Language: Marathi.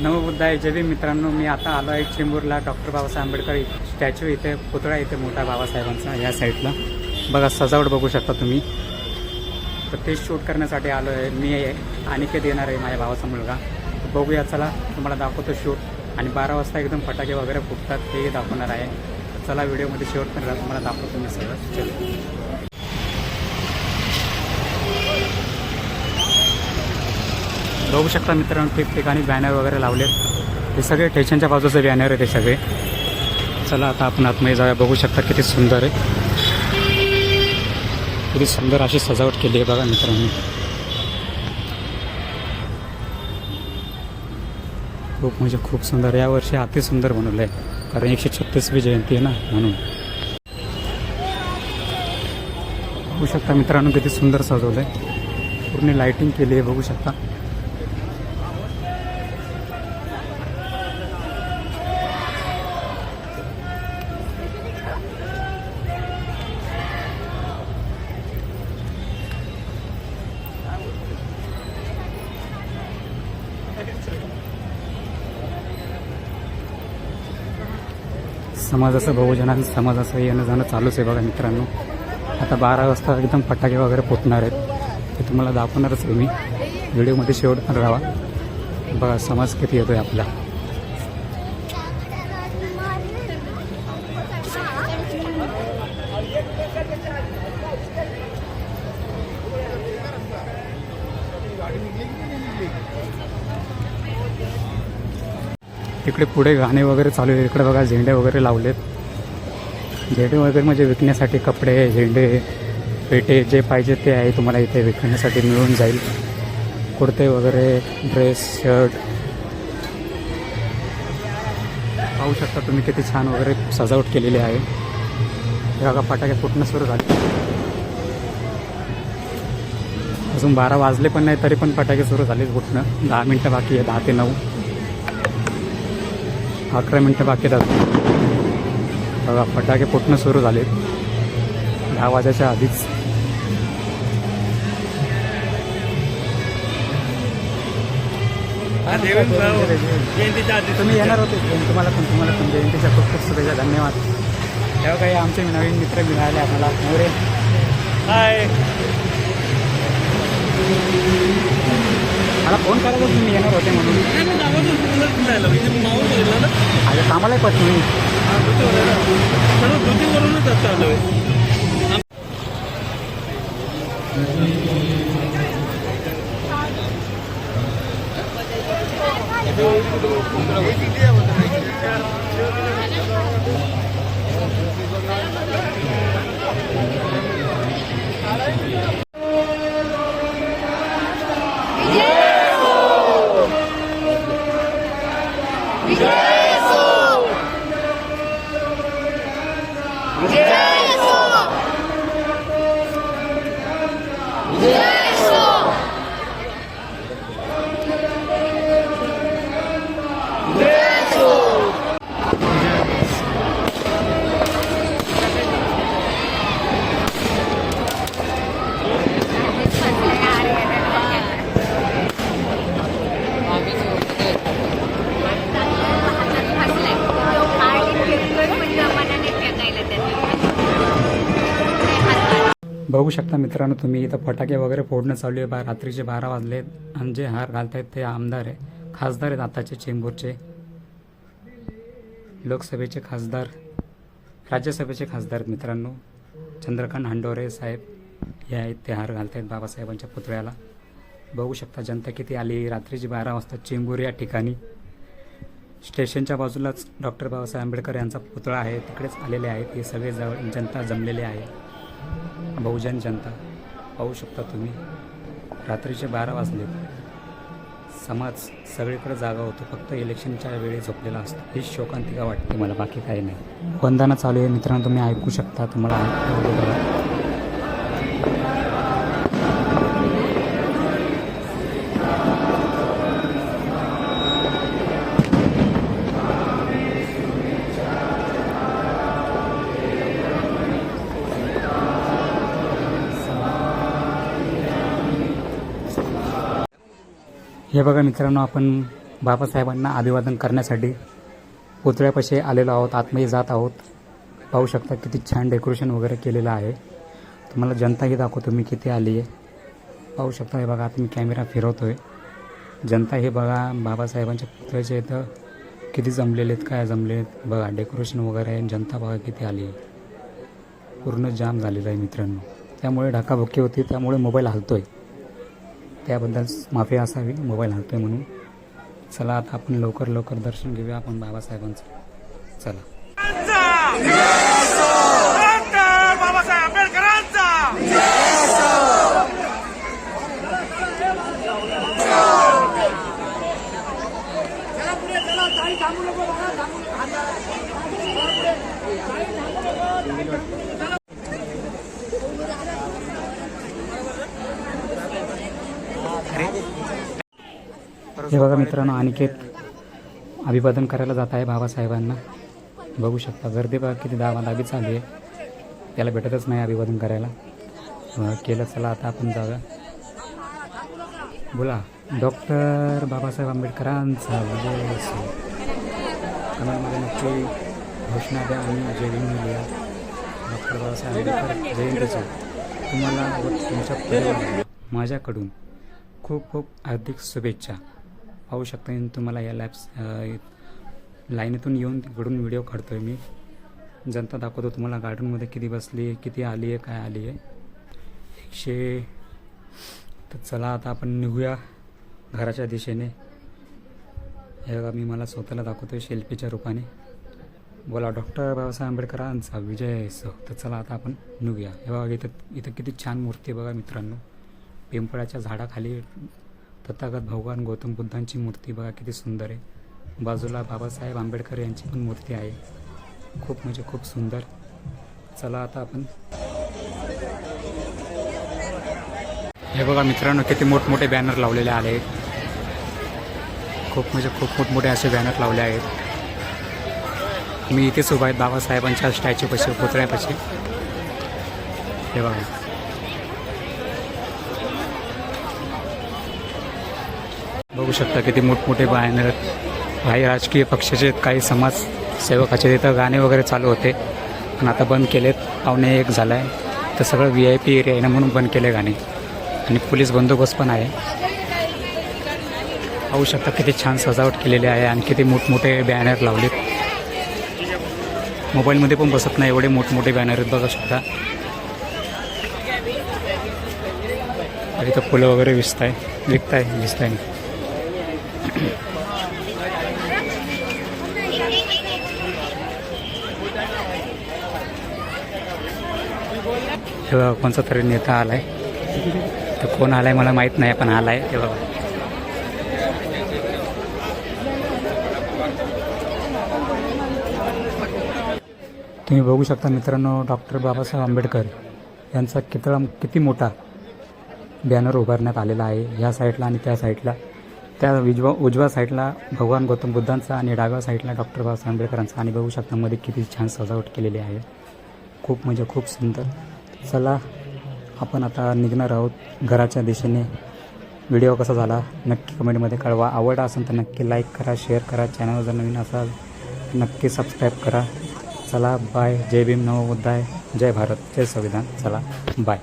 नवबुद्धाय जय मित्रांनो मी आता आलो आहे चेंबूरला डॉक्टर बाबासाहेब आंबेडकर स्टॅच्यू इथे पुतळा इथे मोठा बाबासाहेबांचा या साईडला. बघा सजावट बघू शकता तुम्ही. तर ते शूट करण्यासाठी आलो आहे. मी अनिकेत येणार आहे माझ्या भावाचा मुलगा. बघूया चला तुम्हाला दाखवतो शूट. आणि बारा वाजता एकदम फटाके वगैरे फुटतात तेही दाखवणार आहे. चला व्हिडिओमध्ये शेवट करणार तुम्हाला दाखवतो मी सगळं. चल. बघू शकता मित्रांनो ठिकठिकाणी बॅनर वगैरे लावलेत. हे सगळे स्टेशनच्या बाजूचे बॅनर आहे ते सगळे. चला आता आपण आतमध्ये जाऊया बघू शकता किती सुंदर आहे. किती सुंदर अशी सजावट केली आहे बघा मित्रांनो. खूप म्हणजे खूप सुंदर यावर्षी अति सुंदर बनवलं आहे कारण एकशे छत्तीसवी जयंती आहे ना म्हणून. बघू शकता मित्रांनो किती सुंदर सजवलं आहे पूर्ण लाइटिंग केली आहे बघू शकता. समाजाचं बहुजनांचं समाजाचं येणं जाणं चालूच आहे बघा मित्रांनो. आता बारा वाजता एकदम फटाके वगैरे फुटणार आहेत. ते तुम्हाला दाखवणारच आहे मी. व्हिडिओमध्ये शेवट पण राहा. बघा समाज किती येतो आहे आपला. तिकडे पुढे गाणे वगैरे चालू आहे इकडे बघा झेंडे वगैरे लावलेत. झेंडे वगैरे म्हणजे विकण्यासाठी कपडे झेंडे पेटे जे पाहिजे ते आहे तुम्हाला इथे विकण्यासाठी मिळून जाईल. कुर्ते वगैरे ड्रेस शर्ट. पाहू शकता तुम्ही किती छान वगैरे सजावट केलेली आहे. बघा फटाके फुटणं सुरू झाले. अजून बारा वाजले पण नाही तरी पण फटाके सुरू झाले फुटणं. दहा मिनटं बाकी आहे दहा ते नऊ. अकरा मिनटं बाकी आहेत बघा फटाके फुटणं सुरू झाले दहा वाजाच्या आधीच. तुम्ही येणार होते. तुम्हाला पण तुम्हाला पण. जयंतीच्या खूप खूप शुभेच्छा धन्यवाद. तेव्हा काही आमचे नवीन मित्र मिळाले आम्हाला मोरे. हाय. मला फोन करायचा तुम्ही येणार होते म्हणून. आता कामाला पण तुम्ही Yeah. बघू शकता मित्रांनो तुम्ही इथं फटाके वगैरे फोडणं चालू आहे. बा रात्रीचे बारा वाजले आणि जे हार घालतायत ते आमदार आहे. खासदार आहेत आताचे चेंबूरचे. लोकसभेचे खासदार राज्यसभेचे खासदार आहेत मित्रांनो. चंद्रकांत हंडोरे साहेब हे आहेत ते हार घालतायत बाबासाहेबांच्या पुतळ्याला. बघू शकता जनता किती आली रात्रीची बारा वाजता चेंबूर या ठिकाणी. स्टेशनच्या बाजूलाच डॉक्टर बाबासाहेब आंबेडकर यांचा पुतळा आहे. तिकडेच आलेले आहेत. हे सगळे जवळ जनता जमलेले आहे. बहुजन जनता पाहू शकता तुम्ही रात्रीचे बारा वाजले. समाज सगळीकडे जागा होतो फक्त इलेक्शनच्या वेळी झोपलेला असतो. ही शोकांतिका वाटते मला बाकी काही नाही. वंदना चालू आहे मित्रांनो तुम्ही ऐकू शकता तुम्हाला हे बघा मित्रांनो आपण बाबासाहेबांना अभिवादन करण्यासाठी पुतळ्यापाशी आलेलो आहोत आतमध्ये जात आहोत. पाहू शकता किती छान डेकोरेशन वगैरे केलेलं आहे. तुम्हाला जनताही दाखवतो मी किती आली आहे. पाहू शकता हे बघा आता मी कॅमेरा फिरवतो आहे जनता हे बघा बाबासाहेबांच्या पुतळ्याच्या इथं किती जमलेले आहेत काय जमले आहेत. बघा डेकोरेशन वगैरे आहे जनता बघा किती आली आहे. पूर्ण जाम झालेलं आहे मित्रांनो. त्यामुळे ढाकाबुक्की होती त्यामुळे मोबाईल हलतोय. त्याबद्दल माफी असावी मोबाईल हलतोय म्हणून. चला आता आपण लवकर लवकर दर्शन घेऊया आपण बाबासाहेबांचं. चला डॉक्टर बाबासाहेब आंबेडकरांचा हे बघा मित्रांनो अनिकेत अभिवादन करायला जात आहे बाबासाहेबांना. बघू शकता गर्दी बघा किती दाबा दाबी चालू आहे. त्याला भेटतच नाही अभिवादन करायला. केलं चला आता आपण जाऊया. बोला डॉक्टर बाबासाहेब आंबेडकरांचा विजय असो कमेंटमध्ये नक्की घोषणा द्या आणि जय लिहा डॉक्टर बाबासाहेब आंबेडकर जयंतीच्या तुम्हाला व तुमच्या परिवाराला माझ्याकडून खूप खूप हार्दिक शुभेच्छा. पाहू शकता मी तुम्हाला या लॅब्स लाईनीतून येऊन तिकडून व्हिडिओ काढतो आहे मी. जनता दाखवतो तुम्हाला गार्डनमध्ये किती बसली आहे किती आली आहे काय आली आहे. एकशे तर चला आता आपण निघूया घराच्या दिशेने. हे बघा मी मला स्वतःला दाखवतो आहे शिल्पीच्या रूपाने. बोला डॉक्टर बाबासाहेब आंबेडकरांचा विजय सो तर चला आता आपण निघूया. हे बघा इथं इथं किती छान मूर्ती आहे बघा मित्रांनो. पिंपळाच्या झाडाखाली तथागत भगवान गौतम बुद्धांची मूर्ती बघा किती सुंदर आहे. बाजूला बाबासाहेब आंबेडकर यांची पण मूर्ती आहे. खूप म्हणजे खूप सुंदर. चला आता आपण. हे बघा मित्रांनो किती मोठमोठे बॅनर लावलेले आहेत. खूप म्हणजे खूप मोठमोठे असे बॅनर लावले आहेत. मी इथेच उभा आहेत बाबासाहेबांच्या स्टॅच्यूपाशी पुतळ्यापाशी. हे बघा. बघू शकता किती मोठमोठे बॅनर काही राजकीय पक्षाचे आहेत, काही समाजसेवकाचे तिथं गाणे वगैरे चालू होते पण आता बंद केलेत. पावणे एक झाला आहे तर सगळं व्ही आय पी एरिया आहे ना म्हणून बंद केले गाणे. आणि पोलीस बंदोबस्त पण आहे. पाहू शकता किती छान सजावट केलेली आहे आणि किती मोठमोठे बॅनर लावलेत. मोबाईलमध्ये पण बसत नाही एवढे मोठमोठे बॅनर आहेत बघा शकता. आणि इथं फुलं वगैरे विकताय विकताय दिसताय. आहे बघा कोणचा तरी नेता आलाय. तर कोण आलाय मला माहीत नाही पण आलाय हे बघा. तुम्ही बघू शकता मित्रांनो डॉक्टर बाबासाहेब आंबेडकर यांचा कितळा किती मोठा बॅनर उभारण्यात आलेला आहे ह्या साईडला आणि त्या साईडला त्या उजवा उजव्या साईडला भगवान गौतम बुद्धांचा आणि डाव्या साईडला डॉक्टर बाबासाहेब आंबेडकरांचा. आणि बघू शकता मध्ये किती छान सजावट केलेली आहे. खूप म्हणजे खूप सुंदर. चला आपण आता निघणार आहोत घराच्या दिशेने. व्हिडिओ कसा झाला नक्की कमेंटमध्ये कळवा. आवड असेल तर नक्की लाईक करा शेअर करा. चॅनल जर नवीन असाल नक्की सबस्क्राईब करा. चला बाय जय भीम. नवोद्धाय जय भारत. जय संविधान. चला बाय